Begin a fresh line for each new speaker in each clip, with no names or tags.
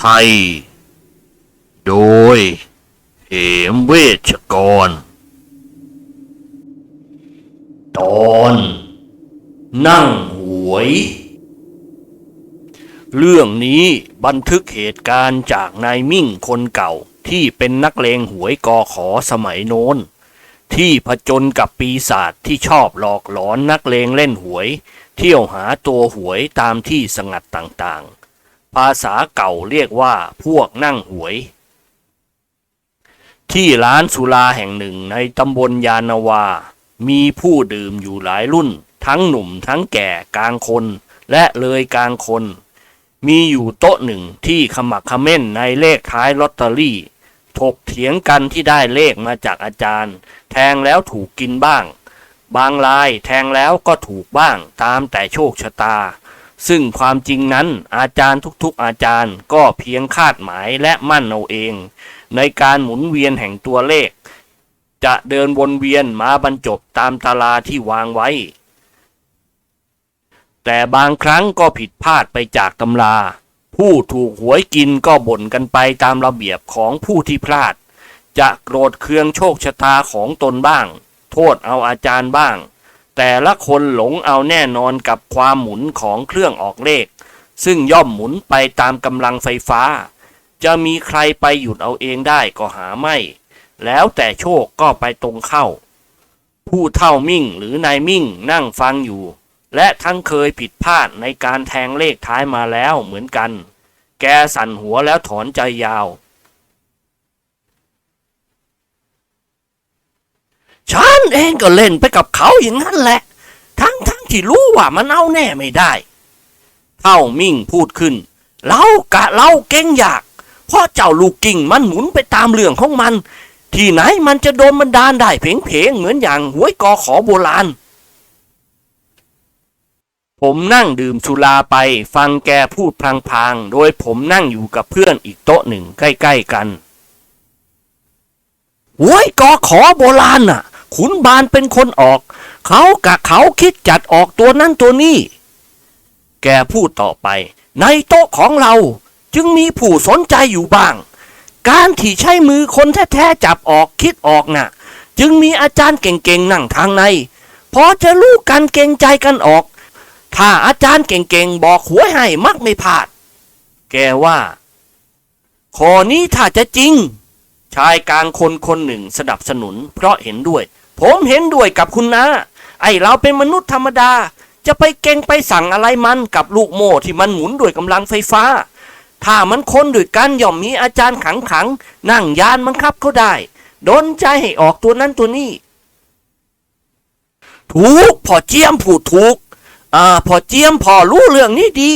เปิดกลุผีไทยโดยเหมเวชกร ตอน นั่งหวย เรื่องนี้บันทึกเหตุการณ์จากนายมิ่งคนเก่าที่เป็นนักเลงหวยกอขอสมัยโน้น ที่ผจญกับปีศาจที่ชอบหลอกหลอนนักเลงเล่นหวย เที่ยวหาตัวหวยตามที่สงัดต่างๆ ภาษาเก่าเรียกว่าพวกนั่งหวย ที่ร้านสุราแห่งหนึ่งในตำบลยานาวา มีผู้ดื่มอยู่หลายรุ่น ทั้งหนุ่มทั้งแก่กลางคน และเลยกลางคน มีอยู่โต๊ะหนึ่งที่ขมักเขม้นในเลขท้ายลอตเตอรี่ ถกเถียงกันที่ได้เลขมาจากอาจารย์ แทงแล้วถูกกินบ้าง บางรายแทงแล้วก็ถูกบ้างตามแต่โชคชะตา ซึ่งความจริงนั้นอาจารย์ทุกๆอาจารย์ก็เพียงคาดหมายและมั่นเอาเอง ในการหมุนเวียนแห่งตัวเลข จะเดินวนเวียนมาบรรจบตามตาราที่วางไว้ แต่บางครั้งก็ผิดพลาดไปจากตำรา ผู้ถูกหวยกินก็บ่นกันไปตามระเบียบของผู้ที่พลาด จะโกรธเคืองโชคชะตาของตนบ้าง โทษเอาอาจารย์บ้าง แต่ละคนหลงเอาแน่นอนกับความหมุนของเครื่องออกเลข ซึ่งย่อมหมุนไปตามกำลังไฟฟ้า จะมีใครไปหยุดเอาเองได้ก็หาไม่ แล้วแต่โชคก็ไปตรงเข้า ผู้เท่ามิ่งหรือนายมิ่งนั่งฟังอยู่ และทั้งเคยผิดพลาดในการแทงเลขท้ายมาแล้วเหมือนกัน แกสั่นหัวแล้วถอนใจยาว ฉันเองก็เล่นไปกับเขาอย่างนั้นแหละ ทั้งทั้งที่รู้ว่ามันเอาแน่ไม่ได้ เท่ามิ่งพูดขึ้นเรากะเราเก่งอยากเพราะเจ้าลูกกิ่งมันหมุนไปตามเรื่องของมัน ที่ไหนมันจะโดนบันดาลได้เพ่งๆเหมือนอย่างหวยกอขอโบราณ ผมนั่งดื่มสุราไปฟังแกพูดพลางๆ โดยผมนั่งอยู่กับเพื่อนอีกโต๊ะหนึ่งใกล้ ๆ กันหวยกอขอโบราณน่ะ ขุนบานเป็นคนออก เขากะเขาคิดจัดออกตัวนั้นตัวนี้ แกพูดต่อไป ในโต๊ะของเราจึงมีผู้สนใจอยู่บ้าง การที่ใช้มือคนแท้ๆจับออกคิดออกน่ะ จึงมีอาจารย์เก่งๆนั่งทางใน พอจะรู้กันเก่งใจกันออก ถ้าอาจารย์เก่งๆบอกหวยให้มักไม่พลาด แกว่าข้อนี้ถ้าจะจริง ชายกลางคนคนหนึ่งสนับสนุนเพราะเห็นด้วย ผมเห็นด้วยกับคุณนะไอเราเป็นมนุษย์ธรรมดา จะไปเก่งไปสั่งอะไรมันกับลูกโม่ที่มันหมุนด้วยกำลังไฟฟ้า ถ้ามันคนด้วยกันย่อมมีอาจารย์ขังขังๆนั่งยานบังคับเขาได้โดนใจให้ออกตัวนั้นตัวนี้ ถูกพอเจียมผูดถูกอ่าพอเจียมพอรู้เรื่องนี้ดี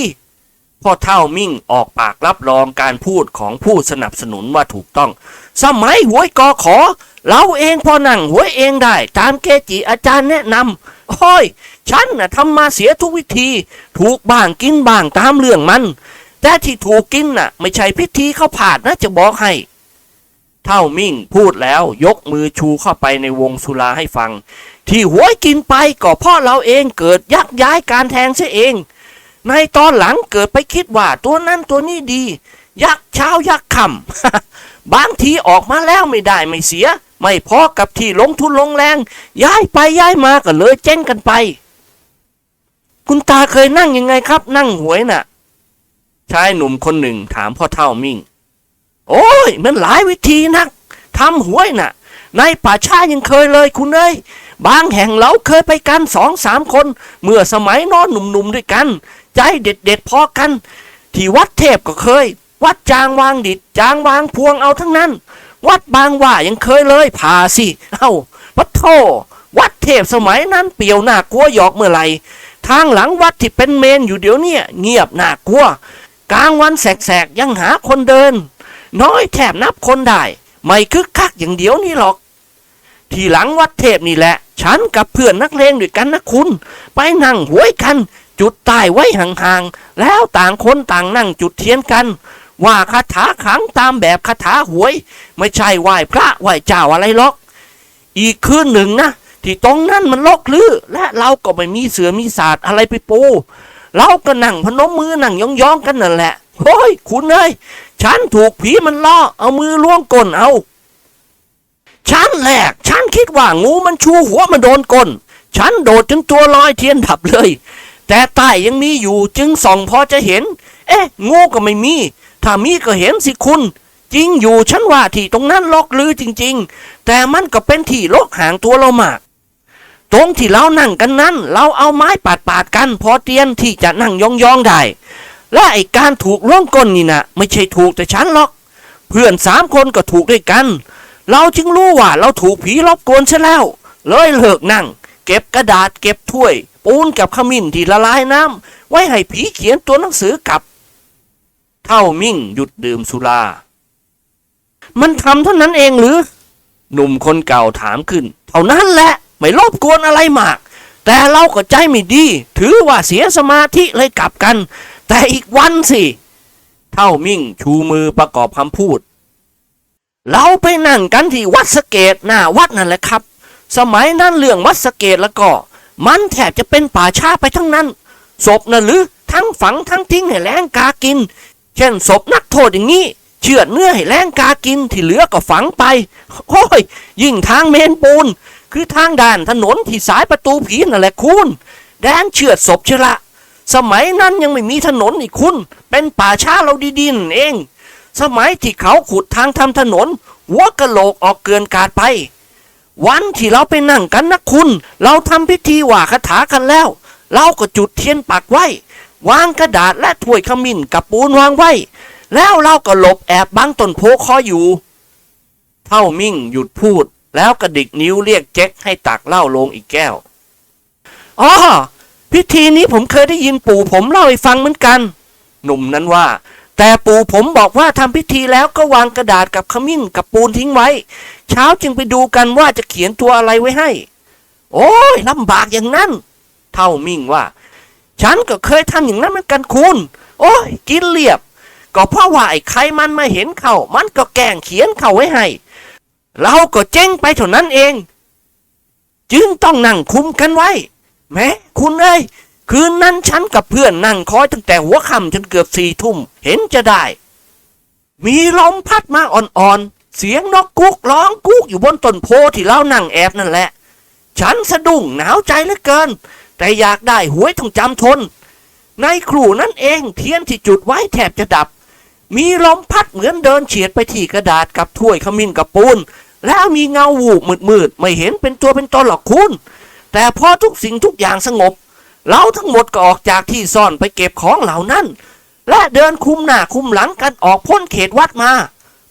พ่อเท่ามิ่งออกปากรับรองการพูดของผู้สนับสนุนว่าถูกต้อง สมัยหวยกอขอ เราเองพอนั่งหวยเองได้ ตามเกจิอาจารย์แนะนำโอ้ย ฉันน่ะทำมาเสียทุกวิธี ถูกบ้างกินบ้างตามเรื่องมัน แต่ที่ถูกกินน่ะ ไม่ใช่พิธีเข้าผาดนะจะบอกให้ เท่ามิ่งพูดแล้วยกมือชูเข้าไปในวงสุราให้ฟัง ที่หวยกินไปก็เพราะเราเองเกิดยักย้ายการแทงเสียเอง ในตอนหลังเกิดไปคิดว่าตัวนั้นตัวนี้ดี ยักเช้ายักค่ำ บางทีออกมาแล้วไม่ได้ไม่เสีย ไม่พอกับที่ลงทุนลงแรง ย้ายไปย้ายมาก็เลยเจ๊งกันไป คุณตาเคยนั่งยังไงครับ นั่งหวยน่ะชายหนุ่มคนหนึ่งถามพ่อเท่ามิ่ง โอ้ย มันหลายวิธีนักทำหวยน่ะ ในป่าช้ายังเคยเลยคุณเอ้ยบางแห่งเราเคยไปกันสองสามคน เมื่อสมัยนอนหนุ่มๆด้วยกัน ใจเด็ดๆพอกัน ที่วัดเทพก็เคย วัดจางวางดิดจางวางพวงเอาทั้งนั้น วัดบางว่ายังเคยเลยผ่าสิ เอ้าวัดโทวัดเทพสมัยนั้นเปียวหน้ากลัวหยอกเมื่อไหร่ทางหลังวัดที่เป็นเมนอยู่เดี๋ยวเนี้เงียบหน่ากลัว กลางวันแสกๆยังหาคนเดิน น้อยแทบนับคนได้ ไม่คึกคักอย่างเดียวนี่หรอก ทีหลังวัดเทพนี่แหละ ฉันกับเพื่อนนักเลงด้วยกันนะคุณ ไปนั่งหวยกัน จุดใต้ไว้ห่างๆแล้วต่างคนต่างนั่งจุดเทียนกัน ว่าคาถาขังตามแบบคาถาหวย ไม่ใช่ไหว้พระไหว้เจ้าอะไรหรอก อีกคืนหนึ่งนะที่ตรงนั้นมันลกลือและเราก็ไม่มีเสือมีศาสตร์อะไรไปปูเราก็นั่งพนมมือนั่งยองๆกันนั่นแหละโอ้ยคุณเอ้ยฉันถูกผีมันล่อเอามือล้วงก้นเอาฉันแหลกฉันคิดว่างูมันชูหัวมาโดนก้นฉันโดดจนตัวลอยเทียนดับเลย แต่ใต้ยังมีอยู่จึงส่องพอจะเห็น เอ๊ะ งูก็ไม่มี ถ้ามีก็เห็นสิคุณ จริงอยู่ฉันว่าที่ตรงนั้นลอกลือจริง ๆ แต่มันก็เป็นที่ลกห่างตัวเรามากตรงที่เรานั่งกันนั้น เราเอาไม้ปาดปาดๆกัน พอเตียนที่จะนั่งยองๆได้ และไอการถูกล่วงก้นนี่นะไม่ใช่ถูกแต่ฉันหรอก เพื่อนสามคนก็ถูกด้วยกัน เราจึงรู้ว่าเราถูกผีรบกวนซะแล้ว เลยเลิกนั่ง เก็บกระดาษเก็บถ้วย ปูนกับขมิ้นที่ละลายน้ำไว้ให้ผีเขียนตัวหนังสือกลับ เท่ามิ่งหยุดดื่มสุรา มันทำเท่านั้นเองหรือ หนุ่มคนเก่าถามขึ้น เท่านั้นแหละ ไม่รบกวนอะไรมาก แต่เราก็ใจไม่ดี ถือว่าเสียสมาธิเลยกลับกัน แต่อีกวันสิ เท่ามิ่งชูมือประกอบคำพูด เราไปนั่งกันที่วัดสะเกตหน้าวัดนั่นแหละครับ สมัยนั้นเรื่องวัดสะเกตแล้วก็ มันแทบจะเป็นป่าช้าไปทั้งนั้นศพน่ะหรือทั้งฝังทั้งทิ้งให้แรงกากิน เช่นศพนักโทษอย่างนี้ เชือดเนื้อให้แรงกากินที่เหลือก็ฝังไปโอ้ย ยิ่งทางเมนปูน คือทางด่านถนนที่สายประตูผีนั่นแหละคุณแดนเชือดศพเชละสมัยนั้นยังไม่มีถนนนี่คุณ เป็นป่าช้าเราดีๆนั่นเอง สมัยที่เขาขุดทางทำถนน หัวกะโหลกออกเกินกาดไป วันที่เราไปนั่งกันนะคุณ เราทำพิธีว่าคาถากันแล้ว เราก็จุดเทียนปักไว้ วางกระดาษและถ้วยขมิ้นกับปูนวางไว้ แล้วเราก็หลบแอบบังต้นโพคออยู่ เท่ามิ่งหยุดพูด แล้วกระดิกนิ้วเรียกเจ๊กให้ตักเหล้าลงอีกแก้ว อ๋อ พิธีนี้ผมเคยได้ยินปู่ผมเล่าให้ฟังเหมือนกัน หนุ่มนั้นว่า แต่ปู่ผมบอกว่าทำพิธีแล้วก็วางกระดาษกับขมิ้นกับปูนทิ้งไว้ เช้าจึงไปดูกันว่าจะเขียนตัวอะไรไว้ให้ โอ้ยลำบากอย่างนั้น เท่ามิ่งว่า ฉันก็เคยทำอย่างนั้นเหมือนกันคุณ โอ้ยกินเรียบ ก็เพราะว่าไอ้ใครมันมาเห็นเขามันก็แกล้งเขียนเขาไว้ให้ เราก็เจ๊งไปเท่านั้นเอง จึงต้องนั่งคุมกันไว้ แม้คุณเอ้ยคืนนั้นฉันกับเพื่อนนั่งคอยตั้งแต่หัวค่ำจนเกือบสี่ทุ่มเห็นจะได้ มีลมพัดมาอ่อนๆ เสียงนกกุกร้องกุกอยู่บนต้นโพที่เรานั่งแอบนั่นแหละ ฉันสะดุ้งหนาวใจเหลือเกิน แต่อยากได้หวยต้องจำทน ในครูนั้นเองเทียนที่จุดไว้แทบจะดับ มีลมพัดเหมือนเดินเฉียดไปที่กระดาษกับถ้วยขมิ้นกับปูน แล้วมีเงาวูบมืดๆไม่เห็นเป็นตัวเป็นตนหรอกคุณ แต่พอทุกสิ่งทุกอย่างสงบ เราทั้งหมดก็ออกจากที่ซ่อนไปเก็บของเหล่านั้น และเดินคุมหน้าคุมหลังกันออกพ้นเขตวัดมา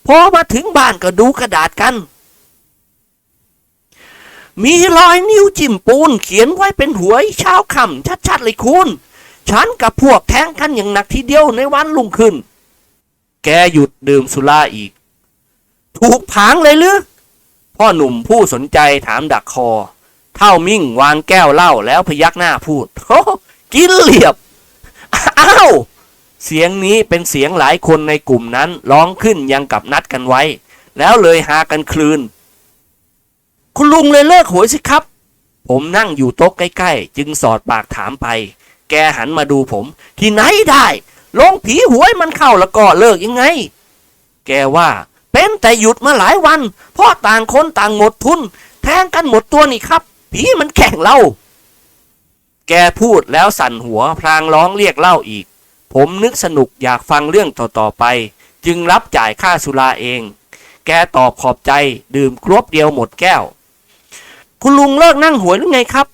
พอมาถึงบ้านก็ดูกระดาษกัน มีรอยนิ้วจิ้มปูนเขียนไว้เป็นหวยเช้าค่ำชัดๆเลยคุณฉันกับพวกแทงกันอย่างหนักทีเดียวในวันลุ่งขึ้น แกหยุดดื่มสุราอีก ถูกผางเลยหรือพ่อหนุ่มผู้สนใจถามดักคอ เท่ามิ่งวางแก้วเหล้าแล้วพยักหน้าพูดโอ้กินเหลียบ อ้าว เสียงนี้เป็นเสียงหลายคนในกลุ่มนั้นร้องขึ้นยังกับนัดกันไว้ แล้วเลยหากันคลืน คุณลุงเลยเลิกหวยสิครับ ผมนั่งอยู่โต๊ะใกล้ๆ จึงสอดปากถามไป แกหันมาดูผม ที่ไหนได้ลงผีหวยมันเข้าแล้วก็เลิกยังไง แกว่า เป็นแต่หยุดมาหลายวัน เพราะต่างคนต่างหมดทุน แทงกันหมดตัวนี่ครับ ผีมันแข่งเราแกพูดแล้วสั่นหัวพลางร้องเรียกเล่าอีก ผมนึกสนุกอยากฟังเรื่องต่อๆไป จึงรับจ่ายค่าสุราเอง แกตอบขอบใจดื่มครบเดียวหมดแก้ว คุณลุงเลิกนั่งหวยหรือไงครับ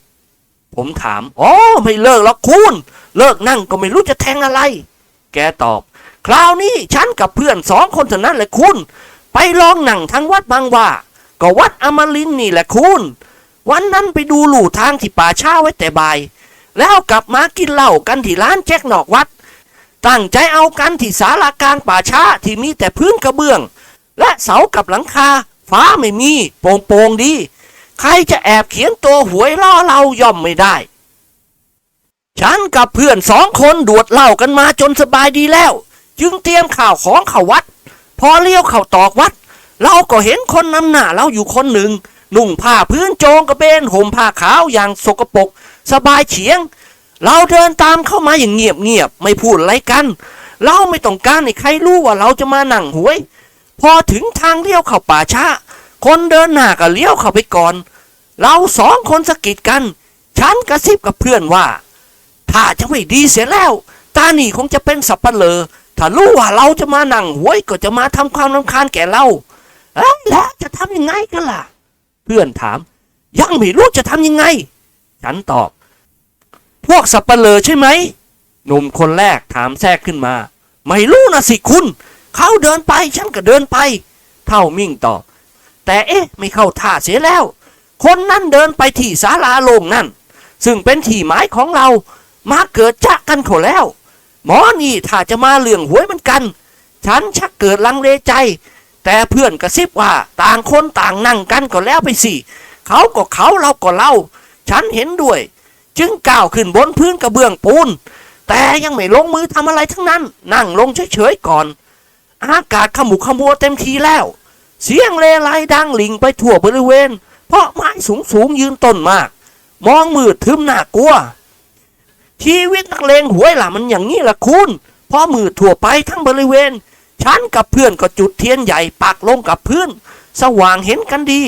ผมถาม อ๋อ ไม่เลิกหรอกคุณ เลิกนั่งก็ไม่รู้จะแทงอะไร แกตอบ คราวนี้ฉันกับเพื่อนสองคนเท่านั้นแหละคุณ ไปลองหนังทางวัดบางว่า ก็วัดอมรินทร์นี่แหละคุณ วันนั้นไปดูหลู่ทางที่ป่าช้าไว้แต่บ่าย แล้วกลับมากินเหล้ากันที่ร้านแจ็คนอกวัด ตั้งใจเอากันที่ศาลากลางป่าช้าที่มีแต่พื้นกระเบื้อง และเสากับหลังคา ฟ้าไม่มีโปร่งๆดี ใครจะแอบเขียนตัวหวยล่อเราย่อมไม่ได้ ฉันกับเพื่อนสองคนดวดเหล้ากันมาจนสบายดีแล้ว จึงเตรียมข่าวของเข้าวัด พอเลี้ยวเข้าตอกวัด เราก็เห็นคนนำหน้าเราอยู่คนหนึ่ง นุ่งผ้าพื้นโจงกระเบนห่มผ้าขาวอย่างสกปรกสบายเฉียง เราเดินตามเข้ามาอย่างเงียบๆไม่พูดอะไรกัน เราไม่ต้องการให้ใครรู้ว่าเราจะมาหนั่งหวย พอถึงทางเลี้ยวเข้าป่าช้า คนเดินหน้าก็เลี้ยวเข้าไปก่อน เราสองคนสะกิดกัน ฉันกระซิบกับเพื่อนว่า ถ้าจะไม่ดีเสียแล้ว ตาหนีคงจะเป็นสับปะเลอถ้ารู้ว่าเราจะมานั่งหวยก็จะมาทำความรำคาญแก่เราเอ้แล้วจะทำยังไงกันล่ะ เพื่อนถาม ยังไม่รู้จะทำยังไง ฉันตอบ พวกสับปะเลอใช่ไหมหนุ่มคนแรกถามแทรกขึ้นมา ไม่รู้นะสิคุณ เขาเดินไปฉันก็เดินไป เท่ามิ่งตอบ แต่เอ๊ะไม่เข้าท่าเสียแล้ว คนนั่นเดินไปที่ศาลาโลงนั่น ซึ่งเป็นที่หมายของเรา มาเกิดจากกันเขาแล้ว หมอนี่ถ้าจะมาเรื่องหวยเหมือนกัน ฉันชักเกิดลังเลใจ แต่เพื่อนกระซิบว่าต่างคนต่างนั่งกันก็แล้วไปสิเขาก็เขาเราก็เรา ฉันเห็นด้วย จึงก้าวขึ้นบนพื้นกระเบื้องปูน แต่ยังไม่ลงมือทำอะไรทั้งนั้น นั่งลงเฉยๆก่อน อากาศขมุกขมัวเต็มทีแล้ว เสียงเลไลดังหลิงไปทั่วบริเวณ เพราะไม้สูงสูงยืนต้นมาก มองมืดทึมน่ากลัว ชีวิตนักเลงหวยล่ะมันอย่างนี้ล่ะคุณพอมืดทั่วไปทั้งบริเวณ ฉันกับเพื่อนก็จุดเทียนใหญ่ปักลงกับพื้น สว่างเห็นกันดี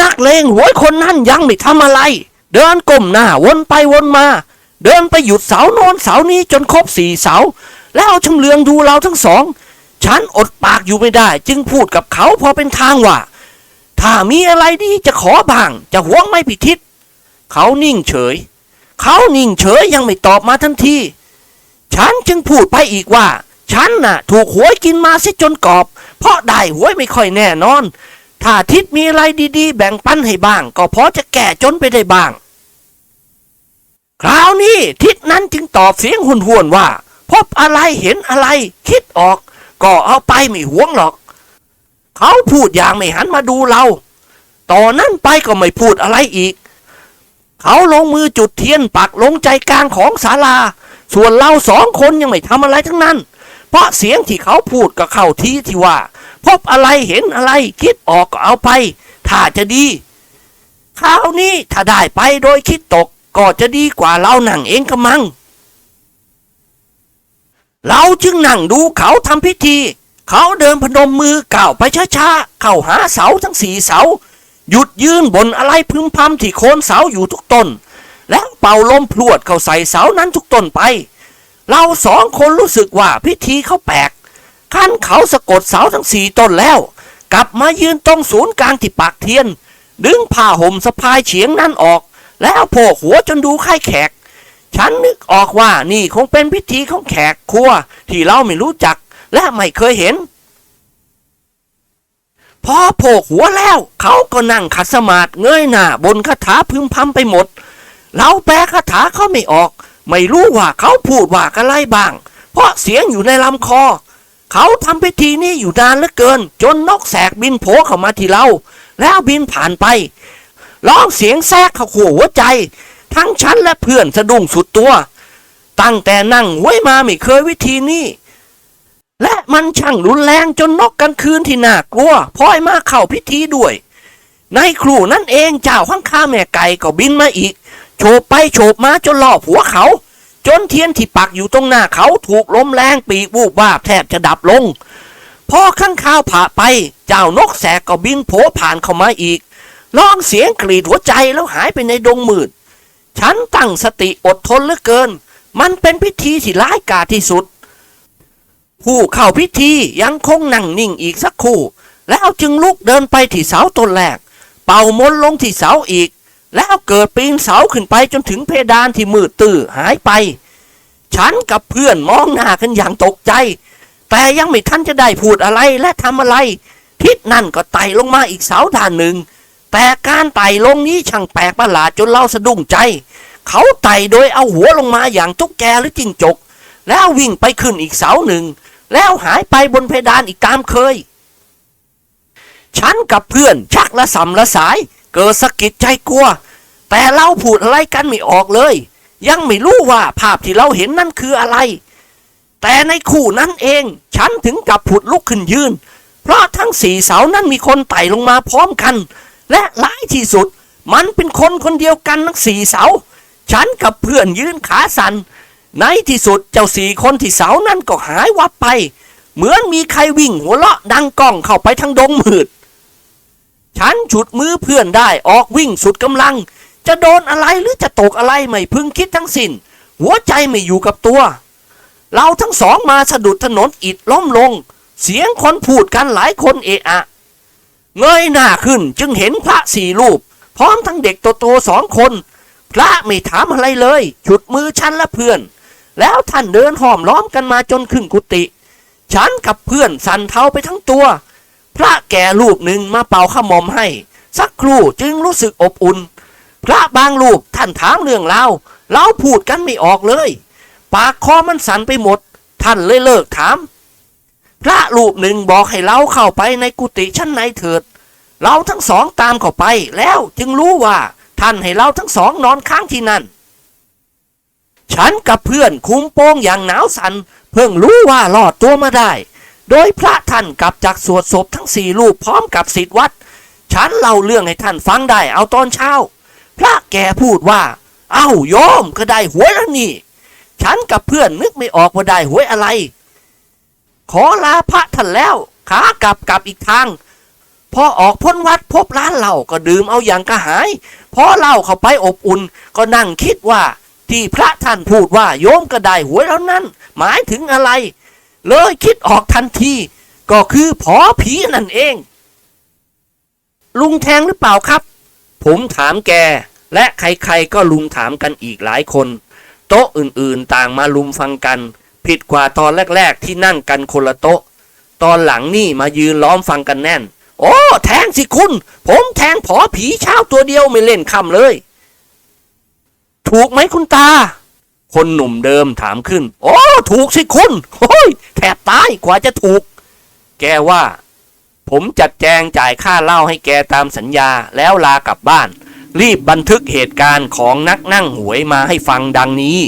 นักเลงหวยคนนั้นยังไม่ทำอะไร เดินก้มหน้าวนไปวนมา เดินไปหยุดเสาโน้นเสานี้จนครบสี่เสา แล้วชำเลืองดูเราทั้งสอง ฉันอดปากอยู่ไม่ได้ จึงพูดกับเขาพอเป็นทางว่า ถ้ามีอะไรดีจะขอบาง จะหวงไม่ผิดทิศเขานิ่งเฉย เขานิ่งเฉยยังไม่ตอบมาทันที ฉันจึงพูดไปอีกว่า ฉันน่ะ ถูกหวยกินมาสิจนกรอบ เพราะได้หวยไม่ค่อยแน่นอน ถ้าทิศมีอะไรดีๆ แบ่งปันให้บ้าง ก็พอจะแก่จนไปได้บ้าง คราวนี้ทิศนั้นจึงตอบเสียงหุนหวนๆว่า พบอะไรเห็นอะไร คิดออก ก็เอาไปไม่หวงหรอก เขาพูดอย่างไม่หันมาดูเราต่อนนั้นไปก็ไม่พูดอะไรอีก เขาลงมือจุดเทียนปักลงใจกลางของศาลา ส่วนเราสองคนยังไม่ทำอะไรทั้งนั้น เพราะเสียงที่เขาพูดก็เข้าที่ที่ว่า พบอะไรเห็นอะไรคิดออกก็เอาไป ถ้าจะดีคราวนี้ถ้าได้ไปโดยคิดตกก็จะดีกว่าเรานั่งเองกะมัง เราจึงนั่งดูเขาทำพิธี เขาเดินพนมมือก้าวไปช้าๆ เข้าหาเสาทั้งสี่เสา หยุดยืนบนอะไรพึมพำที่โคนเสาอยู่ทุกต้น แล้วเป่าลมพรวดเข้าใส่เสานั้นทุกต้นไป เราสองคนรู้สึกว่าพิธีเขาแปลกขั้นเขาสะกดเสาทั้งสี่ต้นแล้ว กลับมายืนตรงศูนย์กลางที่ปากเทียน ดึงผ้าห่มสะพายเฉียงนั้นออก แล้วโผกหัวจนดูค่ายแขก ฉันนึกออกว่านี่คงเป็นพิธีของแขกครัว ที่เราไม่รู้จักและไม่เคยเห็น พอโผกหัวแล้ว เขาก็นั่งขัดสมาธิเงยหน้าบนคาถาพึมพำไปหมด เราแปลคาถาเขาไม่ออก ไม่รู้ว่าเขาพูดว่าอะไรบ้าง เพราะเสียงอยู่ในลำคอ เขาทำพิธีนี้อยู่นานเหลือเกิน จนนกแสกบินโผเข้ามาที่เรา แล้วบินผ่านไปร้องเสียงแทรกเข้าหัวหัวใจ ทั้งฉันและเพื่อนสะดุ้งสุดตัว ตั้งแต่นั่งไว้มาไม่เคยวิธีนี้ และมันช่างรุนแรงจนนกกลางคืนที่น่ากลัวพลอยมาเข้าพิธีด้วย ในครูนั่นเองเจ้าข้างข้าแม่ไก่ก็บินมาอีก โฉบไปโฉบมาจนล่อบหัวเขา จนเทียนที่ปักอยู่ตรงหน้าเขาถูกลมแรงปีกวูบวาบแทบจะดับลงพอข้างข้าวผ่าไป เจ้านกแสกก็บินโผผ่านเข้ามาอีกร้องเสียงกรีดหัวใจแล้วหายไปในดงมืด ฉันตั้งสติอดทนเหลือเกิน มันเป็นพิธีที่ร้ายกาจที่สุด ผู้เข้าพิธียังคงนั่งนิ่งอีกสักครู่ แล้วจึงลุกเดินไปที่เสาต้นแรก เป่ามนลงที่เสาอีก แล้วเกิดปีนเสาขึ้นไปจนถึงเพดานที่มืดตื้อหายไป ฉันกับเพื่อนมองหน้ากันอย่างตกใจ แต่ยังไม่ทันจะได้พูดอะไรและทำอะไร ทิศนั่นก็ไต่ลงมาอีกเสาด้านหนึ่ง แต่การไต่ลงนี้ช่างแปลกประหลาดจนเราสะดุ้งใจ เขาไต่โดยเอาหัวลงมาอย่างตุ๊กแกหรือจิ้งจก แล้ววิ่งไปขึ้นอีกเสาหนึ่ง แล้วหายไปบนเพดานอีกตามเคย ฉันกับเพื่อนชักละสำละสาย เกิดสะกิดใจกลัว แต่เราพูดอะไรกันไม่ออกเลย ยังไม่รู้ว่าภาพที่เราเห็นนั่นคืออะไร แต่ในคู่นั้นเอง ฉันถึงกับผุดลุกขึ้นยืน เพราะทั้งสี่เสานั้นมีคนไต่ลงมาพร้อมกัน และหลายที่สุด มันเป็นคนคนเดียวกันทั้งสี่เสา ฉันกับเพื่อนยืนขาสันในที่สุดเจ้าสี่คนที่เสานั้นก็หายวับไป เหมือนมีใครวิ่งหัวเราะดังก้องเข้าไปทางดงมืด ฉันฉุดมือเพื่อนได้ออกวิ่งสุดกำลัง จะโดนอะไรหรือจะตกอะไรไม่พึงคิดทั้งสิน้น หัวใจไม่อยู่กับตัว เราทั้งสองมาสะดุดถนนอิดล้มลง เสียงคนพูดกันหลายคนเอะอะ เงยหน้าขึ้นจึงเห็นพระสี่รูป พร้อมทั้งเด็กโตๆสองคน พระไม่ถามอะไรเลยฉุดมือฉันและเพื่อน แล้วท่านเดินห้อมล้อมกันมาจนครึ่งกุฏิฉันกับเพื่อนสั่นเทาไปทั้งตัว พระแก่รูปหนึ่งมาเป่าขามอมให้ สักครู่จึงรู้สึกอบอุ่น พระบางรูปท่านถามเรื่องเราเราพูดกันไม่ออกเลย ปากคอมันสั่นไปหมด ท่านเลยเลิกถาม พระรูปหนึ่งบอกให้เราเข้าไปในกุฏิชั้นในเถิด เราทั้งสองตามเข้าไปแล้วจึงรู้ว่าท่านให้เราทั้งสองนอนค้างที่นั่น ฉันกับเพื่อนคุมโปงอย่างหนาวสัน เพิ่งรู้ว่ารอดตัวมาได้ โดยพระท่านกลับจากสวดศพทั้งสี่รูปพร้อมกับสิทธิวัด ฉันเล่าเรื่องให้ท่านฟังได้เอาตอนเช้า พระแกพูดว่า เอ้าโยมก็ได้หวยแล้วนี่ ฉันกับเพื่อนนึกไม่ออกว่าได้หวยอะไร ขอลาพระท่านแล้ว ขากลับกลับอีกทาง พอออกพ้นวัดพบร้านเหล้าก็ดื่มเอาอย่างกระหาย พอเหล้าเข้าไปอบอุ่นก็นั่งคิดว่าที่พระท่านพูดว่าโยมก็ไดหวยแล้วนั้น หมายถึงอะไร เลยคิดออกทันที ก็คือผอผีนั่นเอง ลุงแทงหรือเปล่าครับ ผมถามแก และใครๆก็ลุมถามกันอีกหลายคน โต๊ะอื่นๆต่างมาลุมฟังกัน ผิดกว่าตอนแรก ๆ ที่นั่งกันคนละโต๊ะ ตอนหลังนี่มายืนล้อมฟังกันแน่น โอ้แทงสิคุณ ผมแทงผอผีเช้าตัวเดียวไม่เล่นคำเลย ถูกไหมคุณตา คนหนุ่มเดิมถามขึ้น โอ้ถูกสิคุณโอ้ยแทบตายกว่าจะถูก แกว่า ผมจัดแจงจ่ายค่าเหล้าให้แกตามสัญญาแล้วลากลับบ้าน รีบบันทึกเหตุการณ์ของนักนั่งหวยมาให้ฟังดังนี้